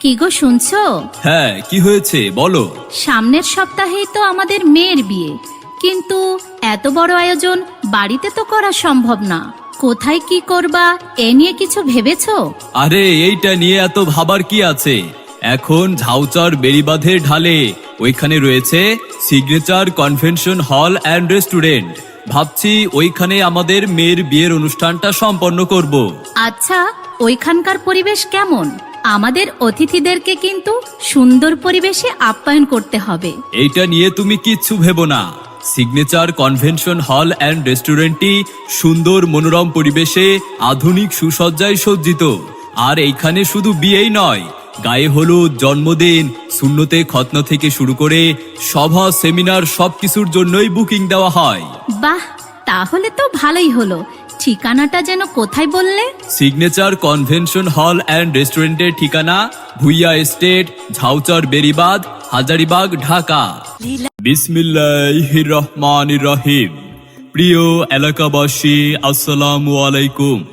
কি গো শুনছো? হ্যাঁ কি হয়েছে বলো। সামনের সপ্তাহেই তো আমাদের মেয়ের বিয়ে। কিন্তু এত বড় আয়োজন বাড়িতে তো করা সম্ভব না। কোথায় কি করবা এ নিয়ে কিছু ভেবেছো? আরে এইটা নিয়ে এত ভাবার কি আছে? এখন ঝাউচার বেড়িবাঁধের ঢালে ওইখানে রয়েছে signature convention hall and restaurant ভাবছি ওইখানে আমাদের মেয়ের বিয়ের অনুষ্ঠানটা সম্পন্ন করব। আচ্ছা ওইখানকার পরিবেশ কেমন? আমাদের অতিথিদেরকে কিন্তু সুন্দর পরিবেশে আপ্যায়ন করতে হবে। এইটা নিয়ে তুমি কিচ্ছু ভেবো না। সিগনেচার কনভেনশন হল অ্যান্ড রেস্টুরেন্টটি সুন্দর মনোরম পরিবেশে আধুনিক সুসজ্জায় সজ্জিত। আর এইখানে শুধু বিয়েই নয় গায়ে হলুদ জন্মদিন শূন্যতে খতনা থেকে শুরু করে সভা সেমিনার সবকিছুর জন্যই বুকিং দেওয়া হয়। বাহ তাহলে তো ভালোই হলো। ঠিকানাটা যেন কোথায় বললে? সিগনেচার কনভেনশন হল অ্যান্ড রেস্টুরেন্টের ঠিকানা ভুইয়া এস্টেট ঝাউচর বেরিবাদ হাজারিবাগ ঢাকা। বিসমিল্লাহির রহমান রহিম প্রিয় এলাকাবাসী আসসালামু আলাইকুম।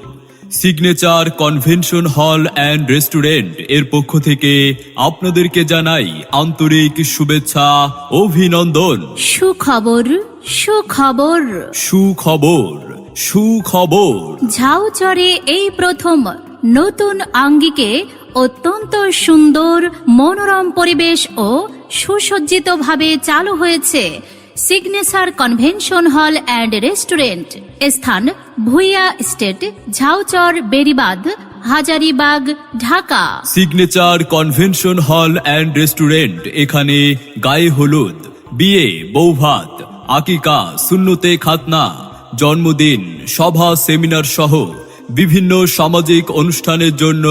সিগনেচার কনভেনশন হল অ্যান্ড রেস্টুরেন্টের পক্ষ থেকে আপনাদেরকে জানাই আন্তরিক শুভেচ্ছা অভিনন্দন। সুখবর সুখবর। সুখবর। সুখবর। ঝাউচরে এই প্রথম নতুন আঙ্গিকে অত্যন্ত সুন্দর মনোরম পরিবেশ ও সুসজ্জিতভাবে চালু হয়েছে signature convention hall and restaurant. স্থান Bhuiya estate Jhauchar Beribadh Hazaribagh Dhaka. Signature convention hall and restaurant এখানে গায়ে হলুদ বিয়ে বৌভাত আকিকা শূন্যতে খাতনা। জন্মদিন, সভা, সেমিনার সহ বিভিন্ন সামাজিক অনুষ্ঠানের জন্য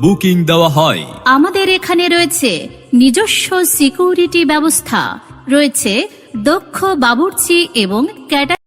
বুকিং দেওয়া হয়। আমাদের এখানে রয়েছে নিজস্ব সিকিউরিটি ব্যবস্থা, রয়েছে দক্ষ বাবুর্চি এবং ক্যাটার